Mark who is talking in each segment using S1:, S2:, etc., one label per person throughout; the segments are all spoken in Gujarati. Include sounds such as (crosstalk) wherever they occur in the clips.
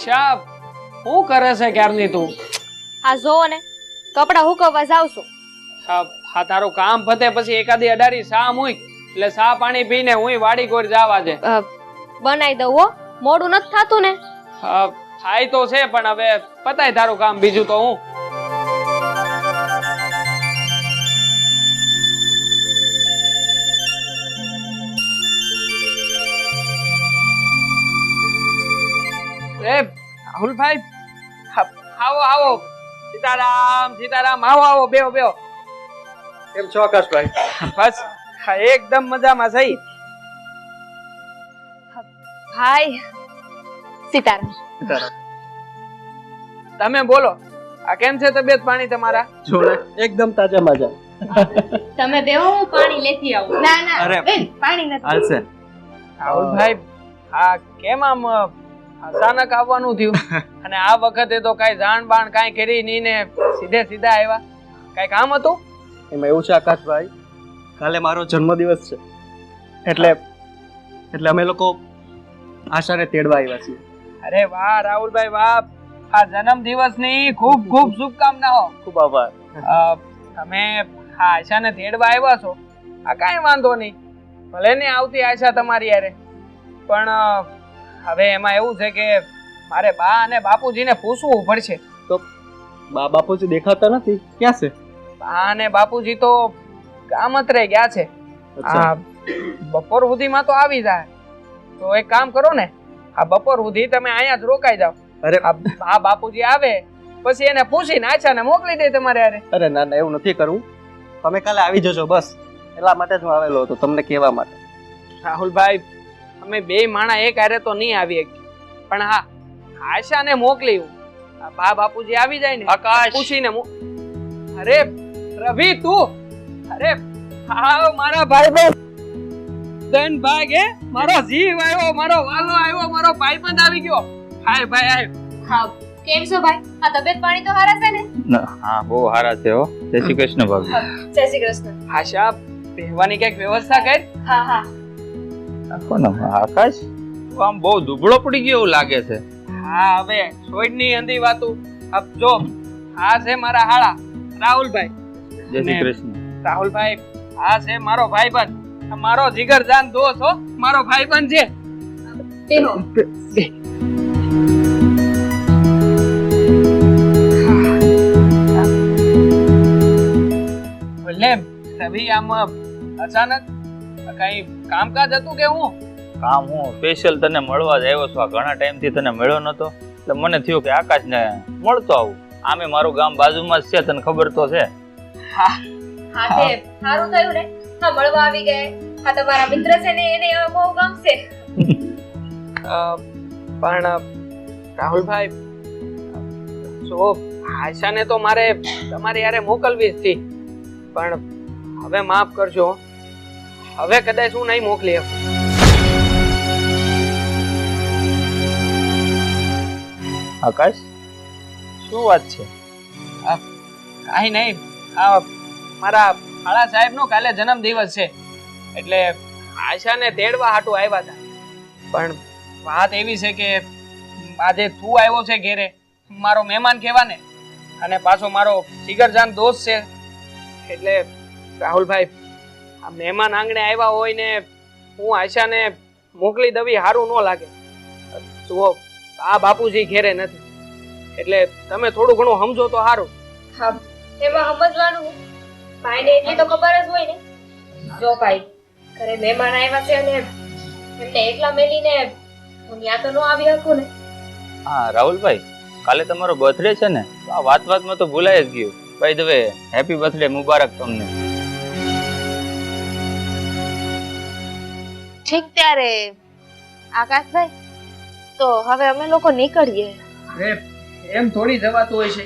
S1: આશા શું કરે છે ક્યારની તું?
S2: આ જોવો ને કપડા હુકવવા જાવ છું.
S1: હા તારું કામ પતે પછી એકાદી અડારી સા મૂક. એટલે સા પાણી પીને હું વાડી કોર જાવા
S2: દે. બનાવી દઉં હો. મોડું નથી થાતું ને.
S1: હા, થાય તો છે પણ હવે પતાય તારું કામ બીજું તો હું. રાહુલભાઈ આવો આવો. સીતારામ સીતારામ આવો આવો બેહો બેહો.
S3: કેમ છો આકાશભાઈ?
S1: બસ એકદમ મજામાં સહી
S2: ભાઈ સીતારામ.
S1: તમે બોલો આ કેમ છે તબિયત પાણી તમારા?
S3: જોડે એકદમ તાજા માજા.
S2: તમે બેહો હું પાણી લેતી આવું. ના ના
S3: અરે.
S2: બેન પાણી નથી.
S3: હાલશે
S1: રાહુલભાઈ આ કેમ આમ અચાનક આવવાનું થયું. (laughs) અને આ વખતે તો કઈ જાણ બાણ કાંઈ કરી નહીં ને સીધે સીધા આવ્યા. કઈ કામ હતું?
S3: એમાં એવું છે આકાશભાઈ કાલે મારો જન્મદિવસ છે. એટલે એટલે અમે લોકો આશાને તેડવા આવ્યા છીએ.
S1: અરે વાહ રાહુલભાઈ વાહ આ જન્મ દિવસની ખૂબ ખૂબ શુભકામનાઓ.
S3: ખૂબ આભાર.
S1: તમે આ આશાને તેડવા આવ્યા છો. આ કાંઈ વાંધો નહીં. ભલે ને આવતી આશા તમારી યારે પણ હવે એમાં એવું છે કે મારે બા અને બાપુજીને પૂછવું પડશે.
S3: તો બા બાપુજી દેખાતા નથી? ક્યાં છે?
S1: બા અને બાપુજી તો ગામત્રે ગયા છે. આ બપોર સુધીમાં તો આવી જાય. તો એક કામ કરો ને આ બપોર સુધી તમે અહીંયા જ રોકાઈ જાઓ.
S3: અરે.
S1: આ આ બાપુજી આવે પછી એને પૂછીને આછાને મોકલી દે તમારે અરે
S3: અરે ના ના એવું નથી કરવું. તમે કાલે આવી જજો બસ. એટલા માટે જ હું આવેલો હતો તમને કહેવા માટે.
S1: રાહુલભાઈ અમે બે માણા એક હારે તો નહીં આવી શકીએ પણ હા આશાને મોકલી હું. આ બા બાપુજી આવી જાય ને
S4: આકાશ!
S1: પૂછીને મો- અરે રવિ તું! અરે હા મારા ભાઈ બસ ધન ભાગ હે મારો જીવ આવ્યો મારો વાલો આવ્યો મારો ભાઈ બંધ આવી ગયો. હાય ભાઈ હાય.
S2: હા કેમ છો ભાઈ? આ તબિયત પાણી તો હારા છે ને?
S4: હા બહુ હારા છે હો. જય શ્રી કૃષ્ણ ભાભી.
S2: જય શ્રી કૃષ્ણ.
S1: આશા પહેવાની કંઈક વ્યવસ્થા કર.
S2: હા હા.
S4: કોણ આકાશ? તું આમ બહુ દુબળો પડી ગયો એવું લાગે છે.
S1: હા હવે છોડની અંધી વાતો. અબ જો આ છે મારા હાળા રાહુલભાઈ.
S4: જય શ્રી કૃષ્ણ.
S1: રાહુલભાઈ આ છે મારો ભાઈબંધ. આ મારો જીગરજાન દોસ્ત હો મારો ભાઈબંધ છે. એટલે રવિ આમ અચાનક કઈ કામકાજ હતું કે હું?
S4: કામ હું સ્પેશિયલ તને મળવા જ આવ્યો છું. આ ઘણા ટાઈમથી તને મળ્યો નતો. એટલે મને થયું કે આકાશને મળતો આવું. આમે મારું ગામ બાજુમાં જ છે તને ખબર તો છે.
S2: હા. તે સારું થયું ને. હા મળવા આવી ગયા. હા તમારા મિત્ર છે ને એને બહુ ગમશે.
S1: પણ રાહુલભાઈ જો આશાને તો મારે તમારી યારે મોકલવી જ હતી. પણ હવે માફ કરજો. હવે કદાચ હું નહીં મોકલી શકું.
S4: આકાશ શું વાત છે?
S1: કાંઈ નહીં. આ મારા હાળા સાહેબનો કાલે જન્મદિવસ છે. એટલે આશાને તેડવા હાટું આવ્યા હતા. પણ વાત એવી છે કે આજે તું આવ્યો છે ઘેરે. મારો મહેમાન કહેવાને. અને પાછો મારો જીગરજાન દોસ્ત છે. એટલે રાહુલભાઈ આ મહેમાન આંગણે આવ્યા હોય ને હું આશાને મોકલી દવી સારું ન લાગે. જુઓ આ બાપુજી ઘેરે નથી. એટલે તમે થોડું ઘણું સમજો તો સારું
S2: હા એમાં સમજવાનું. ભાઈને એટલી તો ખબર જ હોય ને. જો ભાઈ ઘરે મહેમાન આવ્યા છે અને એમને એકલા મેલીને હું ત્યાં તો ન આવી શકું ને.
S4: હા રાહુલભાઈ કાલે તમારો બર્થડે છે ને. આ વાત વાતમાં તો ભૂલાઈ જ ગયું. ભાઈ દવે હેપી બર્થડે મુબારક તમને.
S2: ઠીક ત્યારે આકાશભાઈ? તો હવે અમે લોકો નીકળીએ.
S1: અરે એમ થોડી જવાતું હોય છે.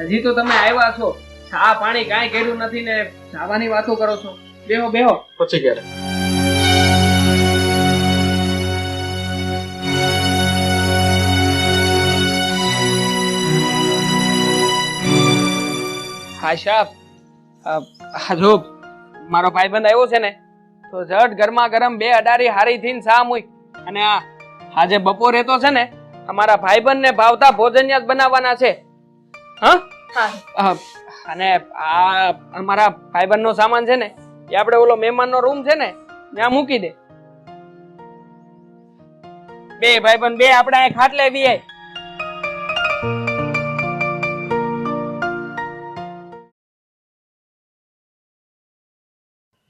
S1: હજી તો તમે આવ્યા છો. ચા પાણી કાંઈ કર્યું નથી ને જવાની વાતો કરો છો. બેહો બેહો.
S3: પછી ક્યારે
S1: હા શાહ આ જો મારો ભાઈબંધ આવ્યો છે ને તો ઝટ ગરમા ગરમ બે અડારી હારી થઈને ચા મૂક. અને આ આજે બપોરે તો છે ને અમારા ભાઈબંધને ભાવતા ભોજનિયા જ બનાવવાના છે. હા? અને આ અમારા ભાઈબંધનો સામાન છે ને એ આપણે ઓલો મહેમાનનો રૂમ છે ને ત્યાં મૂકી દે. બે ભાઈબંધ બે આપણે ખાટલે બી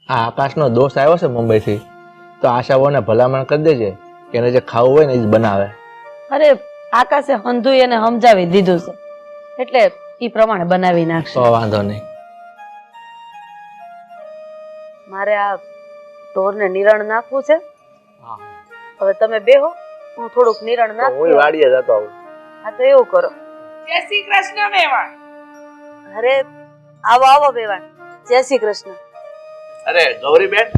S5: આ આકાશનો દોસ્ત આવ્યો છે મુંબઈથી. તો આશાઓને ભલામણ કરી દેજે કે એને જે ખાવું હોય ને એ જ બનાવે.
S6: અરે આકાશે હંધુઈ એને સમજાવી દીધું છે. એટલે એ પ્રમાણે બનાવી નાખશે.
S5: તો વાંધો નહીં.
S6: મારે આ ઢોરને નિરણ નાખવું છે. હવે તમે બેહો હું થોડુંક નિરણ
S5: હું
S6: નાખું.
S5: વાડીએ જતો આવું.
S6: હા તો એવું કરો.
S1: જય શ્રી કૃષ્ણ મેવા
S6: અરે આવો આવો બેવાણ જય શ્રી કૃષ્ણ.
S5: અરે ગૌરીબેન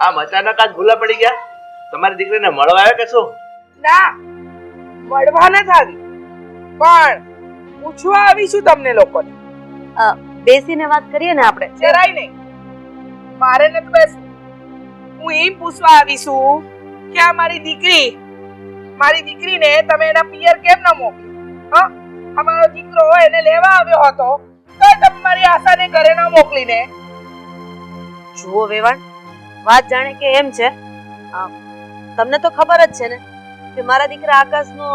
S5: આમ અચાનક જ ભૂલા પડી ગયા? તમારી દીકરીને મળવા આવ્યા કે શું?
S7: ના મળવા નથી આવી. પણ પૂછવા આવીશું તમને લોકોને.
S6: બેસીને વાત કરીએ ને આપણે.
S7: જરાય નહીં. મારે નથી બેસવું હું એમ પૂછવા આવીશું કે આ મારી દીકરી મારી દીકરીને તમે એના પિયર કેમ ન મોકલી? હા? અમારો દીકરો એને લેવા આવ્યો હતો તો તમે મારી આશાને ઘરે ન મોકલીને
S6: જુઓ વેવાણ વાત જાણે કે એમ છે. તમને તો ખબર જ છે ને કે મારા દીકરા આકાશનો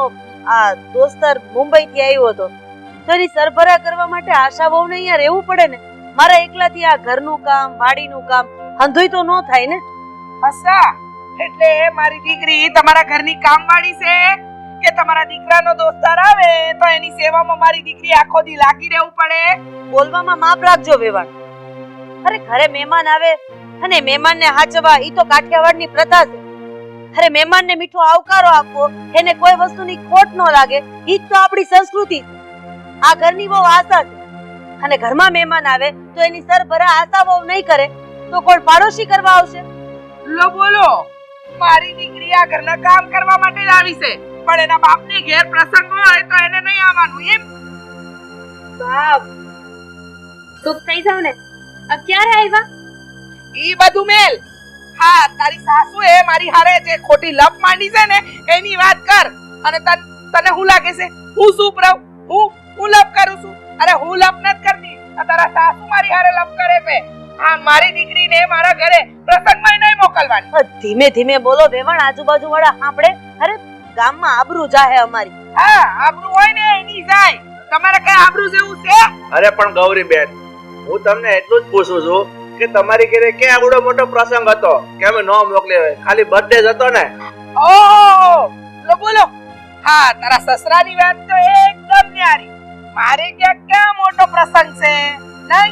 S6: આ દોસ્તર મુંબઈથી આવ્યો હતો. તો એની સરભરા કરવા માટે આશા વહુને અહીંયા રહેવું પડે ને. મારા એકલાથી આ ઘરનું કામ વાડીનું કામ હંધોઈ તો ન થાય ને.
S7: આશા એટલે મારી દીકરી તમારા ઘરની કામવાળી છે? કે તમારા દીકરાનો દોસ્તાર આવે તો એની સેવામાં મારી દીકરી આખો દી લાગી રહેવું પડે?
S6: બોલવામાં માપ રાખજો વેવાણ. અરે ઘરે મહેમાન આવે અને મહેમાનને હાચવા ઈ તો કાઠિયાવાડની પ્રથા છે. અરે મહેમાનને મીઠો આવકારો આપવો એને કોઈ વસ્તુની ખોટ ન લાગે ઈ જ તો આપણી સંસ્કૃતિ. આ ઘરની બહુ આશા છે. અને ઘરમાં મહેમાન આવે તો એની સરભરા આશા બહુ નહીં કરે તો કોણ પાડોશી કરવા આવશે?
S7: લો બોલો મારી દીકરી આ ઘરના કામ કરવા માટે જ આવી છે પણ એના બાપની ઘેર પ્રસંગ હોય તો એને નહીં આવવાનું એમ?
S2: બાપ ચૂપ થઈ જાવ ને. ક્યારે આવ્યા
S7: ઈ બધું મેલ. હા તારી સાસુ એ મારી હારે જે ખોટી લપ માંડી છે ને એની વાત કર. અને તન- તને હું લાગે છે? હું શું પ્રવ હું હું લપ કરું છું? અરે હું લપ નથી કરતી. તારા સાસુ મારી હારે લપ કરે છે. આ મારી દીકરીને મારા ઘરે પ્રસંગમાં નહીં મોકલવાની.
S6: ધીમે ધીમે બોલો વેવાણ આજુબાજુ વાળા સાંભળે? અરે ગામમાં આબરૂ જાહે અમારી.
S7: હા આબરૂ હોય ને એની જાય. તમારે કઈ આબરૂ જેવું છે?
S5: અરે પણ ગૌરીબેન હું તમને એટલું જ પૂછું છું કે તમારી ઘરે ક્યાં આવડો મોટો પ્રસંગ હતો? કે અમે ન મોકલી હોય. ખાલી બર્થડે જ હતો ને?
S7: ઓ લો બોલો. હા તારા સસરાની વાત તો એકદમ ન્યારી. મારે ક્યાં ક્યાં મોટો પ્રસંગ છે? નહીં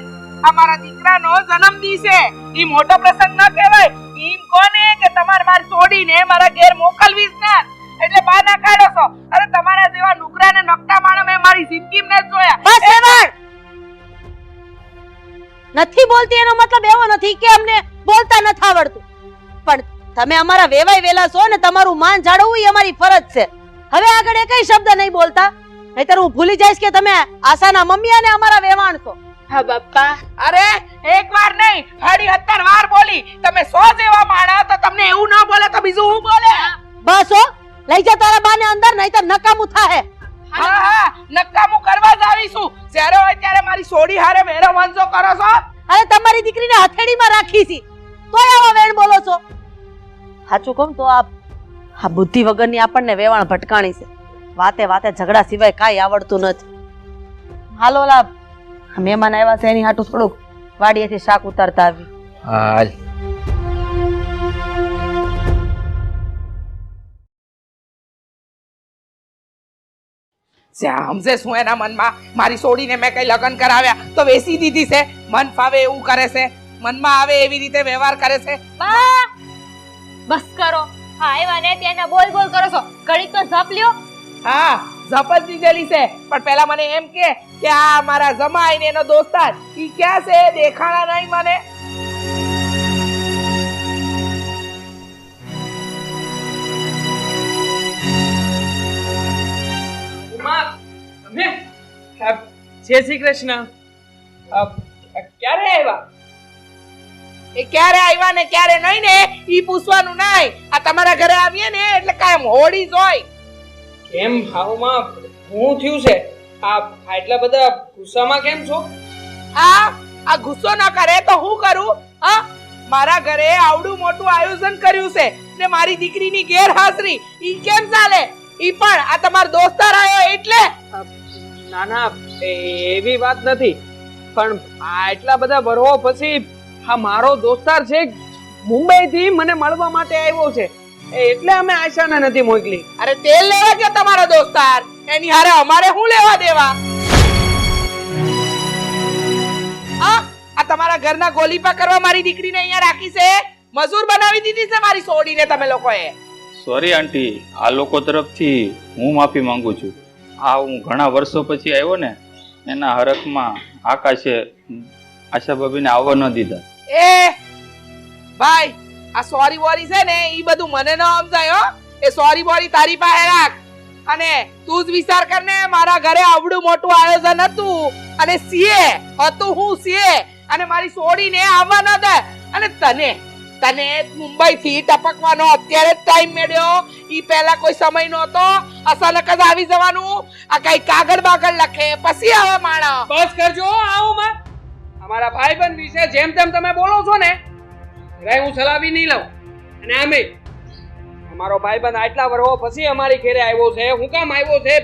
S7: અમારા દીકરાનો જન્મદિન છે. ઈ મોટો પ્રસંગ ન કહેવાય. ઈમ કોને કે તમારે માર છોડીને મારા ઘેર મોકલવી જ ના? એટલે બાના કાઢો છો. અરે તમારા જેવા નુકરાને નકટા માણો મેં મારી જિંદગીમાં ને જોયા.
S6: બસ વેવાણ નથી બોલતી એનો મતલબ એવો નથી કે અમને બોલતા નથી આવડતું. પણ તમે અમારા વેવાય વેલા છો ને તમારું માન જાળવવું એ અમારી ફરજ છે. હવે આગળ એ કઈ શબ્દ નહીં બોલતા? નહીતર હું ભૂલી જઈશ કે તમે આશાના મમ્મી અને અમારા વેવાણ છો.
S2: હા બાપા.
S7: અરે એક વાર નહીં. હાડી હત્તર વાર બોલી. તમે સો જેવા માણા તો તમને એવું ન બોલે તો બીજું હું બોલે?
S6: બસ હો. લઈ જા તારા બાને અંદર નહીતર નકામું થાહે.
S7: હા હા. નકામું કરવા જ આવીશું. જ્યારે હોય ત્યારે મારી સોડી હારે મેરો વંશો કરો છો?
S6: અરે તમારી દીકરીને હથેળીમાં રાખી છે. તોય આવો વેણ બોલો છો. સાચું કહું તો આ આ બુદ્ધિ વગરની આપણને વેવાણ ભટકાણી છે. વાતે વાતે ઝઘડા સિવાય કાંઈ આવડતું નથી. હાલો લા આ મહેમાન આવ્યા છે એની હાટું થોડુંક વાડીએથી શાક ઉતારતા આવી.
S5: હા હાલ.
S7: છે શું એના મનમાં? મારી સોડીને મેં કઈ લગ્ન કરાવ્યા તો વેસી દીધી છે. મન ફાવે એવું કરે છે. મનમાં આવે એવી રીતે વ્યવહાર કરે છે.
S2: બા બસ કરો. હા એવા ને ત્યાં બોલ બોલ કરો છો. ઘડીક તો ઝપ લ્યો.
S7: હા ઝપત દીધેલી છે. પણ પેલા મને એમ કે કે આ મારા જમાઈ ને એનો દોસ્તાર ઈ ક્યાં છે? દેખાણા નહીં મને.
S1: તમે જય શ્રી કૃષ્ણ. ક્યારે આવ્યા?
S7: એ ક્યારે આવ્યા ને ક્યારે નહીં ને ઈ પૂછવાનું નહીં. આ તમારા ઘરે આવીએ ને એટલે કાયમ હોળી જ હોય.
S1: કેમ ભાવમાં હું થયું છે? આ આટલા બધા ગુસ્સામાં કેમ છો?
S7: આ આ ગુસ્સો ના કરે તો હું કરું? હા? મારા ઘરે આવડું મોટું આયોજન કર્યું છે ને મારી દીકરીની ગેરહાજરી ઈ કેમ ચાલે? ઈ પણ આ તમારો દોસ્તાર આવ્યો એટલે?
S1: ના ના એવી વાત નથી. પણ આટલા બધા વર્ષો પછી આ મારો દોસ્તાર છે મુંબઈ થી મને મળવા માટે આવ્યો છે. એટલે અમે આશાને નથી મોકલી.
S7: અરે તેલ લેવા કે તમારો દોસ્તાર? એની હારે અમારે શું લેવા દેવા? હા? આ તમારા ઘરના ગોલીપા કરવા મારી દીકરીને અહીંયા રાખી છે? મજૂર બનાવી દીધી છે મારી સોડીને તમે લોકોએ?
S4: Sorry, aunty. આ લોકો તરફથી હું માફી માંગુ છું. આ હું ઘણા વર્ષો પછી આવ્યો ને, એના હરકમાં આકાશે આશા ભાભીને આવવા ન દીધા.
S7: એ, ભાઈ, આ સોરી બોરી છે ને એ બધું મને ન સમજાય, હો. એ સોરી બોરી તારી પાસે રાખ. અને તું જ વિચાર કર ને, મારા ઘરે આવડું મોટું આયોજન હતું. અને સીએ, હતું હું સીએ. અને મારી સોડીને આવવા ન દે. અને તને તને મુંબઈ થી ટપકવાનો અત્યારે જ ટાઈમ મળ્યો. ઈ પહેલા કોઈ સમય નહોતો. અચાનક જ આવી જવાનું. આ કઈ કાગળ બાગળ લખે. પછી આવે માણા
S1: બસ કરજો આવું માં. અમારા ભાઈબંધ વિશે જેમ તેમ તમે બોલો છો ને રે હું સલાવી નહીં લઉં. અને આમે અમારો ભાઈબંધ આટલા વર્ષો પછી અમારી ઘરે આવ્યો છે. હું કામ આવ્યો છે?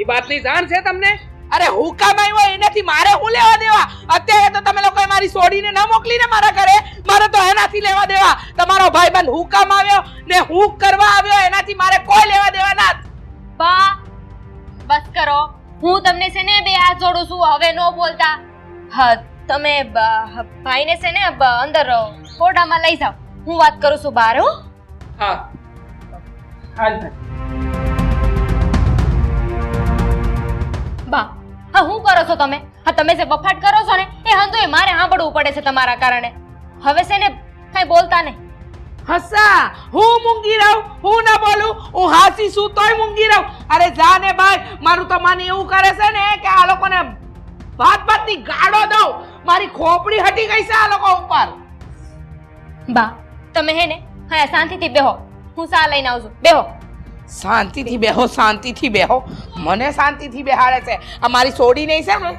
S1: એ વાતની જાણ છે તમને?
S7: અરે હુકામ આવ્યો? એનાથી મારે હું લેવા દેવા? અત્યારે તો તમે લોકોએ મારી સોડીને ન મોકલીને મારા ઘરે. મારે તો એનાથી લેવા દેવા. તમારો ભાઈ બન હુકામ આવ્યો ને હું કરવા આવ્યો એનાથી મારે કોઈ લેવા દેવા ના.
S2: બા બસ કરો. હું તમને છે ને બે હાથ જોડું છું હવે નો બોલતા. હા તમે ભાઈને છે ને અંદર કોડામાં લઈ જાઓ. હું વાત કરું છું બહાર હો.
S1: હા. હાલ ભાઈ.
S2: બા હા હું કરો છો તમે? હા તમે જે બફાટ કરો છો ને એ હંધુય મારે સાંભળવું પડે છે તમારા કારણે. હવે છે ને કઈ બોલતા નહીં.
S7: હસા હું મૂંગી રહું હું ના બોલું હું હાસી છું તોય મૂંગી રહું. અરે જા ને ભાઈ મારું તો મને એવું કરે છે ને કે આ લોકોને ભાત ભાતની ગાડો દઉં. મારી ખોપડી હટી ગઈ છે આ લોકો ઉપર.
S2: બા તમે હે ને હા શાંતિથી બેહો. હું સા લઈને આવું છું. બેહો.
S7: શાંતિથી બેહો શાંતિથી બેહો. મને શાંતિથી બેહાડે છે. આ મારી સોડી નહીં છે ને?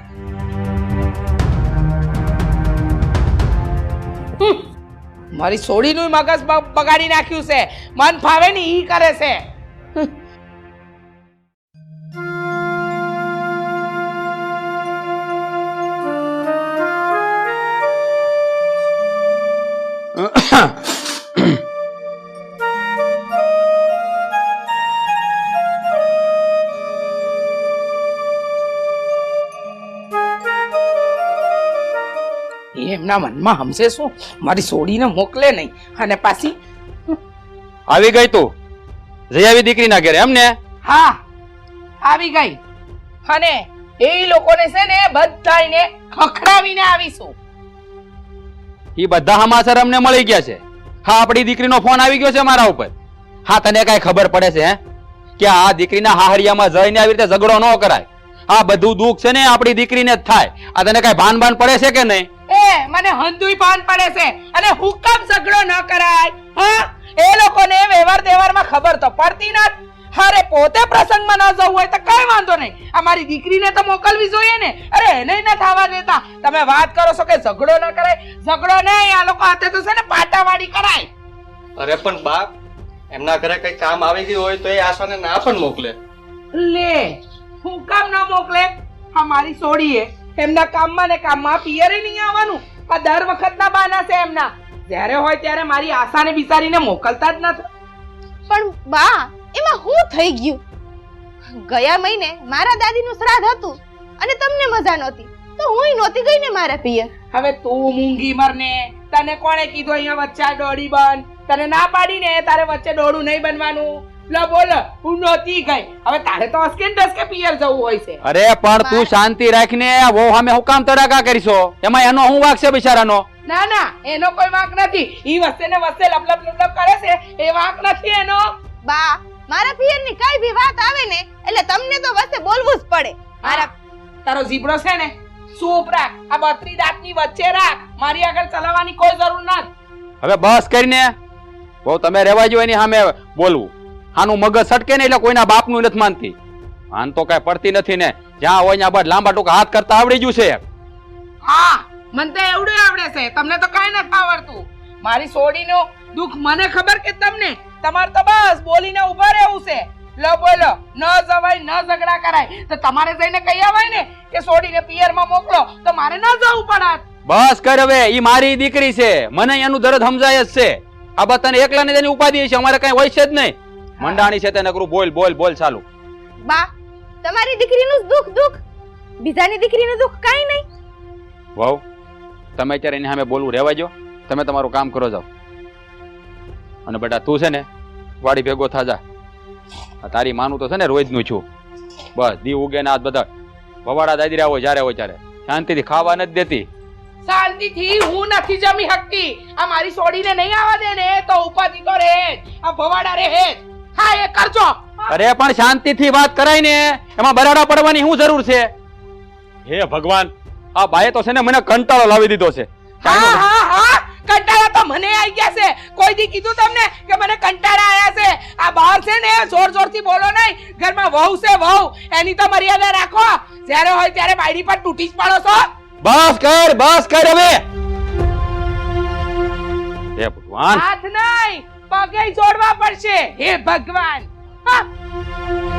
S7: મારી સોડીનું મગજ બ- બગાડી નાખ્યું છે મન ફાવે ને ઈ કરે છે એ એમના મનમાં હમશે શું? મારી સોડીને મોકલે નહીં. અને પાછી?
S8: આવી ગઈ તું. જઈ આવી દીકરીના ઘરે એમ ને?
S7: હા આવી ગઈ. અને એ લોકોને છે ને બધાને ખખડાવીને આવીશું.
S8: એ બધા સમાચાર અમને મળી ગયા છે. હા આપણી દીકરીનો ફોન આવી ગયો છે મારા ઉપર. હા તને કઈ ખબર પડે છે હે? કે આ દીકરીના હાહરિયામાં જઈને આવી રીતે ઝઘડો ન કરાય. આ બધું દુઃખ છે ને આપણી દીકરીને જ થાય. આ તને કઈ ભાન ભાન પડે છે કે નહીં?
S7: મને હંધુય પાન પડે છે. અને હુકમ ઝઘડો ન કરાય. હા? એ લોકોને વ્યવહાર તહેવારમાં ખબર તો પડતી નથી. હારે પોતે પ્રસંગમાં ન જવું હોય તો કઈ વાંધો નહીં. અમારી દીકરીને તો મોકલવી જોઈએ ને. અરે એને ન થવા દેતા. તમે વાત કરો છો કે ઝઘડો ન કરાય? ઝઘડો નહીં. આ લોકો હાથે તો છે ને પાટાવાડી કરાય.
S3: અરે પણ બાપ એમના ઘરે કઈ કામ આવી ગયું હોય તો એ આશાને ના પણ મોકલે.
S7: લે. હું કામ ન મોકલે. આ મારી સોડીએ. એમના કામમાં ને કામમાં પિયરે નહીં આવવાનું. આ દર વખતના બાના છે એમના. જ્યારે હોય ત્યારે મારી આશાને બિચારીને મોકલતા જ નથી.
S9: પણ બા એમાં હું થઈ ગયું? ગયા મહિને મારા દાદીનું શ્રાદ્ધ હતું અને તમને મજા નહોતી. તો હુંય નહોતી ગઈ ને મારા પિયર?
S7: હવે તું મૂંગી મરને તને કોણે કીધું અહીંયા વચ્ચે દોડી બન તને ના પાડીને તારે વચ્ચે દોડું નહીં બનવાનું? લો બોલ હું નહોતી ગઈ. હવે તારે તો અસ્કેન ડસકે પિયર જવું હોય છે.
S8: અરે પણ તું શાંતિ રાખીને વો અમે હું કામ તડાકા કરીશો? એમાં એનો હું વાક છે બિચારાનો?
S7: ના ના એનો કોઈ વાક નથી. ઈ વસ્તે ને વસ્તે લપલપ લપલપ કરે છે. એ વાક નથી એનો.
S9: બા મારા પિયરની કઈ ભી વાત આવે ને એટલે તમને તો વચ્ચે બોલવું જ પડે.
S7: મારા તારો ઝીબ્રો છે ને સૂપ રાખ. આ બત્રી દાંતની વચ્ચે રાખ. મારી આગળ ચલાવવાની કોઈ જરૂર નથી.
S8: હવે બસ કરીને બહુ તમે રહેવા જો એની સામે બોલવું. આનું મગજ સટકે ને એટલે કોઈના બાપનું નથી માનતી. આન તો કાંઈ પડતી નથી ને. જ્યાં હોય ત્યાં બાદ લાંબા ટૂંકા હાથ કરતા આવડી ગયું છે.
S7: હા મને તો એવડું આવડે છે. તમને તો કાંઈ નથી આવડતું. મારી સોડીનો દુઃખ મને ખબર કે તમને? તમારે તો બસ બોલીને ઊભા રહેવું છે. લો બોલો ન જવાય ન ઝઘડા કરાય. તો તમારે જઈને કહી આવાય ને કે સોડીને પિયરમાં મોકલો. તો મારે ન જવું પડત
S8: બસ કર હવે ઈ મારી દીકરી છે. મને એનું દર્દ સમજાય જ છે. આ બધાને એકલાને તેની ઉપાધિ છે. અમારે કઈ હોય છે જ નહીં. મંડાણી છે તે કરું બોલ બોલ બોલ ચાલુ.
S9: બા તમારી દીકરીનું દુખ દુઃખ બીજાની દીકરીનું દુઃખ કાઈ નહીં.
S8: વહુ તમે અત્યારે એની સામે બોલવું રહેવા જો તમે તમારું કામ કરો જાઓ. અને બેટા તું છે ને વાડી ભેગો થાજા આ તારી માનું તો છે ને રોજનું છું. બસ દી ઉગે ના બધા. ભવાડા દાદી રહ્યા હોય જ્યારે હોય ત્યારે. શાંતિથી ખાવા નથી દેતી.
S7: શાંતિથી હું નથી જમી શકતી. આ મારી સોડીને નહીં આવવા દે ને તો ઉપાધિ તો રહે આ ભવાડા રહે જ. હા એ કરજો.
S8: અરે પણ શાંતિથી વાત કરાય ને. એમાં બરાડા પડવાની શું જરૂર છે? હે ભગવાન આ બાએ તો છે ને મને કંટાળો લાવી દીધો છે.
S7: હા હા હા. કંટાળા તો મને આવી ગયા છે. કોઈ દી કીધું તમને કે મને કંટાળા આવ્યા છે? આ બહાર છે ને જોર જોરથી બોલો નહીં. ઘરમાં વહુ છે વહુ. એની તો મર્યાદા રાખો. જ્યારે હોય ત્યારે બાયડી પર તૂટી જ પાડો છો.
S8: બસ કર બસ કર હવે. હે ભગવાન.
S7: હાથ નહીં. પગે જોડવા પડશે. હે ભગવાન. હા.